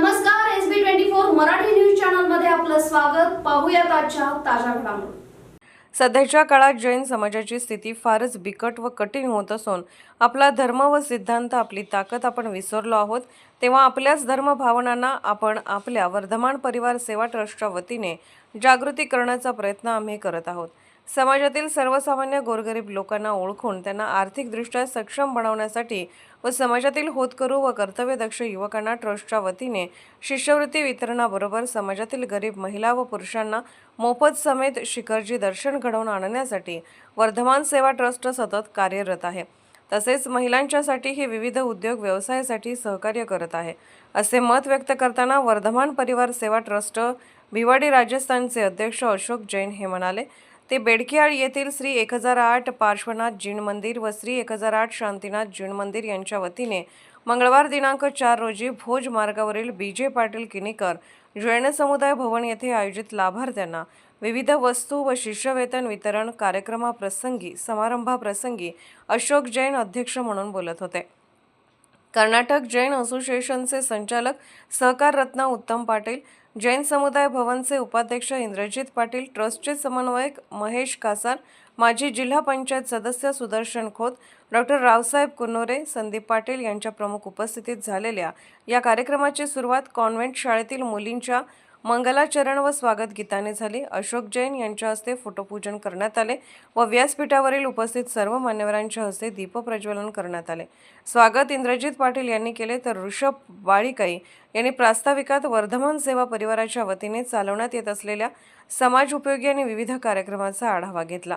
नमस्कार S B twenty four Marathi news चॅनलमध्ये आपलं स्वागत. पाहूयात आजच्या ताज्या घडामोडी. सध्याच्या काळात जैन समाजाची स्थिती फारच बिकट व कठीण होत असून आपला धर्म व सिद्धांत आपली ताकद आपण विसरलो आहोत तेव्हा आपल्याच धर्मभावनांना आपण आपल्या वर्धमान परिवार सेवा ट्रस्टच्या वतीने जागृती करण्याचा प्रयत्न आम्ही करत आहोत. समाजातील सर्वसामान्य गोरगरीब लोकांना ओळखून त्यांना आर्थिकदृष्ट्या सक्षम बनवण्यासाठी व समाजातील होतकरू व कर्तव्यदक्ष युवकांना ट्रस्टच्या वतीने शिष्यवृत्ती वितरणाबरोबर समाजातील गरीब महिला व पुरुषांना मोफत समेत शिखरजी दर्शन घडवून आणण्यासाठी वर्धमान सेवा ट्रस्ट सतत कार्यरत आहे. तसेच महिलांच्यासाठी हे विविध उद्योग व्यवसायासाठी सहकार्य करत आहे. असे मत व्यक्त करताना वर्धमान परिवार सेवा ट्रस्ट भिवाडी राजस्थानचे अध्यक्ष अशोक जैन हे म्हणाले ते बेडकियाळ येथील श्री एक हजार आठ पार्श्वनाथ जीण मंदिर व श्री एक हजार आठ शांतीनाथ जीण मंदिर यांच्या वतीने मंगळवार दिनांक चार रोजी भोज मार्गावरील बी जे पाटील किनीकर जैन समुदाय भवन येथे आयोजित लाभार्थ्यांना विविध वस्तू व शिष्यवेतन वितरण कार्यक्रमाप्रसंगी समारंभाप्रसंगी अशोक जैन अध्यक्ष म्हणून बोलत होते. कर्नाटक जैन असोसिएशनचे संचालक सहकार रत्न उत्तम पाटील जैन समुदाय भवनचे उपाध्यक्ष इंद्रजित पाटील ट्रस्टचे समन्वयक महेश कासार माजी जिल्हा पंचायत सदस्य सुदर्शन खोत डॉक्टर रावसाहेब कुन्नोरे संदीप पाटील यांच्या प्रमुख उपस्थितीत झालेल्या या कार्यक्रमाची सुरुवात कॉन्व्हेंट शाळेतील मुलींच्या मंगलाचरण व स्वागत गीताने झाले. अशोक जैन यांच्या हस्ते फोटोपूजन करण्यात आले व व्यासपीठावरील उपस्थित सर्व मान्यवरांच्या हस्ते दीपप्रज्वलन करण्यात आले. स्वागत इंद्रजित पाटील यांनी केले तर ऋषभ बाळीकाई यांनी प्रास्ताविकात वर्धमान सेवा परिवाराच्या वतीने चालवण्यात येत असलेल्या समाज उपयोगी आणि विविध कार्यक्रमाचा आढावा घेतला.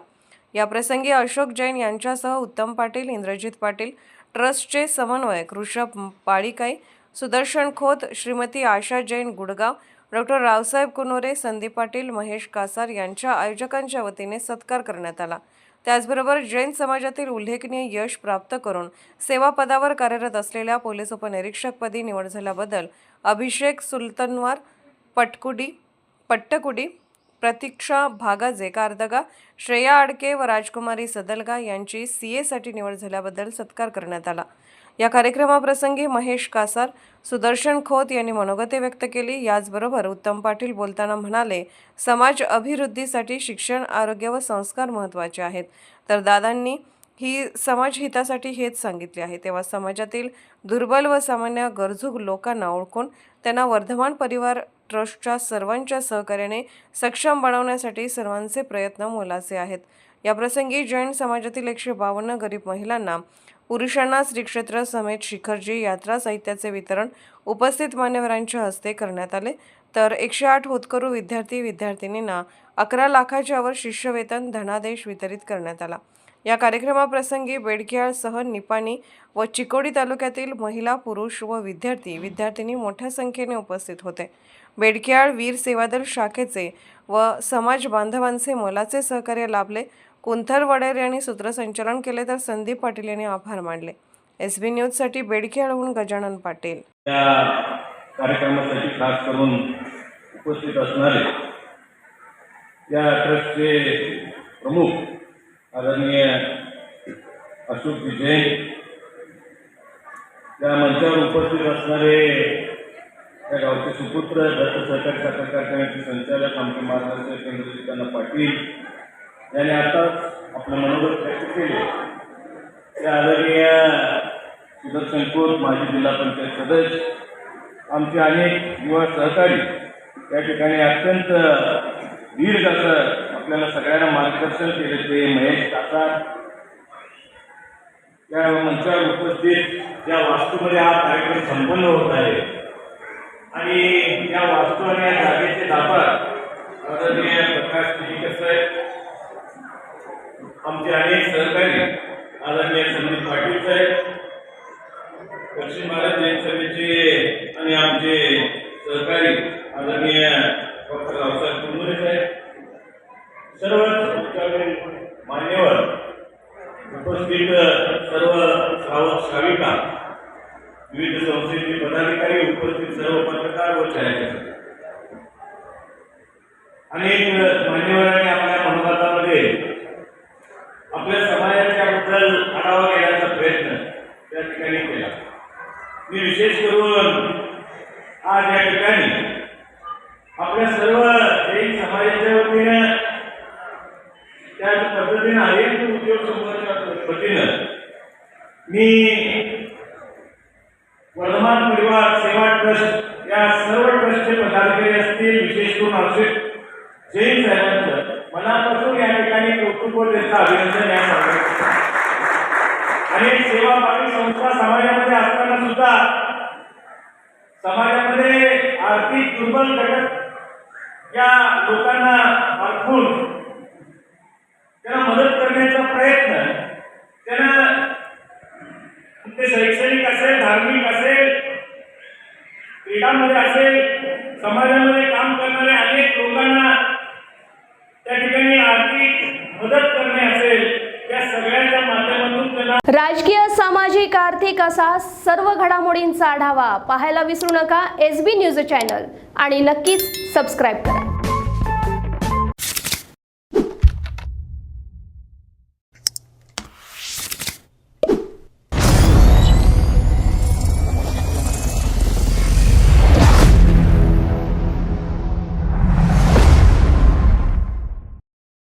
याप्रसंगी अशोक जैन यांच्यासह उत्तम पाटील इंद्रजित पाटील ट्रस्टचे समन्वयक ऋषभ पाळीकाई सुदर्शन खोत श्रीमती आशा जैन गुडगाव डॉक्टर रावसाहेब कुनोरे संदीप पाटील महेश कासार यांच्या आयोजकांच्या वतीने सत्कार करण्यात आला. त्याचबरोबर जैन समाजातील उल्लेखनीय यश प्राप्त करून सेवापदावर कार्यरत असलेल्या पोलीस उपनिरीक्षकपदी निवड झाल्याबद्दल अभिषेक सुलतनवार पटकुडी पट्टकुडी प्रतीक्षा भागाजे कारदगा श्रेया आडके व राजकुमारी सदलगा यांची सी एसाठी निवड झाल्याबद्दल सत्कार करण्यात आला. या कार्यक्रमाप्रसंगी महेश कासार सुदर्शन खोत यांनी मनोगते व्यक्त केली. याचबरोबर उत्तम पाटील बोलताना म्हणाले समाज अभिवृद्धीसाठी शिक्षण आरोग्य व संस्कार महत्त्वाचे आहेत. तर दादांनी ही समाज हितासाठी हेच सांगितले आहे. तेव्हा समाजातील दुर्बल व सामान्य गरजू लोकांना ओळखून त्यांना वर्धमान परिवार ट्रस्टच्या सर्वांच्या सहकार्याने सक्षम बनवण्यासाठी सर्वांचे प्रयत्न मोलाचे आहेत. याप्रसंगी जैन समाजातील एकशे बावन्न गरीब महिलांना पुरुषांना श्रीक्षेत्र समेत शिखरजी यात्रा साहित्याचे वितरण उपस्थित मान्यवरांच्या हस्ते करण्यात आले. तर एकशे आठ होतकरू विद्यार्थी विद्यार्थिनींना अकरा लाखाच्यावर शिष्यवेतन धनादेश वितरित करण्यात आला. या कार्यक्रमाप्रसंगी बेडकियाळसह निपाणी व चिकोडी तालुक्यातील महिला पुरुष व विद्यार्थी विद्यार्थिनी मोठ्या संख्येने उपस्थित होते. बेडकियाळ वीर सेवादल शाखेचे व समाज बांधवांचे मोलाचे सहकार्य लाभले. कुंथर वडेर यांनी सूत्रसंचालन केले तर संदीप पाटील यांनी आभार मानले. एस बी न्यूजसाठी बेडखेळहून गजानन पाटील. या कार्यक्रमासाठी खास करून उपस्थित असणारे या ट्रस्टचे प्रमुख आदरणीय अशोक विजय त्या मंचावर उपस्थित असणारे त्या गावचे सुपुत्र दत्त सहकारी साखर कारखान्याचे संचालक आमचे मार्गदर्शक चंद्रशेखर पाटील यांनी आताच आपलं मनोगत व्यक्त केले. ते आदरणीय सुदर्शन खोत माजी जिल्हा पंचायत सदस्य आमचे अनेक युवा सहकारी त्या ठिकाणी अत्यंत दीर्घ असं आपल्याला सगळ्यांना मार्गदर्शन केले ते महेश काका त्या मंचावर उपस्थित या वास्तूमध्ये हा कार्यक्रम संपन्न होत आहे आणि या वास्तू आणि या जागेचे दापर आदरणीय प्रकाश किडीकर साहेब आमचे अनेक सहकारी आदरणीय संदीप पाटील साहेब दक्षिण भारत जैन सभेचे आणि आमचे सहकारी आदरणीय डॉक्टर रावसाहेब कुंभरे साहेब सर्वच मान्यवर उपस्थित सर्व श्रावक श्राविका विविध संस्थेचे पदाधिकारी उपस्थित सर्व पत्रकार व छायाचित्र. अनेक मान्यवरांनी आपल्या मनोगतामध्ये आपल्या समाजाच्या बद्दल आढावा घेण्याचा प्रयत्न त्या ठिकाणी केला. मी विशेष करून आज या ठिकाणी आपल्या सर्व समाजाच्या वतीनं त्याच पद्धतीनं उद्योग समूहाच्या वतीनं मी वर्धमान परिवार सेवा ट्रस्ट या सर्व ट्रस्टचे पदाधिकारी असतील विशेष करून आमचे जैन साहेबांचं मनापासून या ठिकाणी कौतुक व त्यांचं अभिनंदन या अनेक सेवा भावी संस्था समाजामध्ये असताना सुद्धा समाजामध्ये आर्थिक दुर्बल घटक या लोकांना अडकून करण्याचा प्रयत्न त्यांना ते शैक्षणिक असेल धार्मिक असेल क्रीडामध्ये असेल समाजामध्ये काम करणाऱ्या अनेक लोकांना त्या ठिकाणी आर्थिक मदत करणे असेल राजकीय सामाजिक आर्थिक असा सर्व घडामोडींचा आढावा पाहायला विसरू नका. एस बी न्यूज चॅनल आणि नक्कीच सबस्क्राईब करा.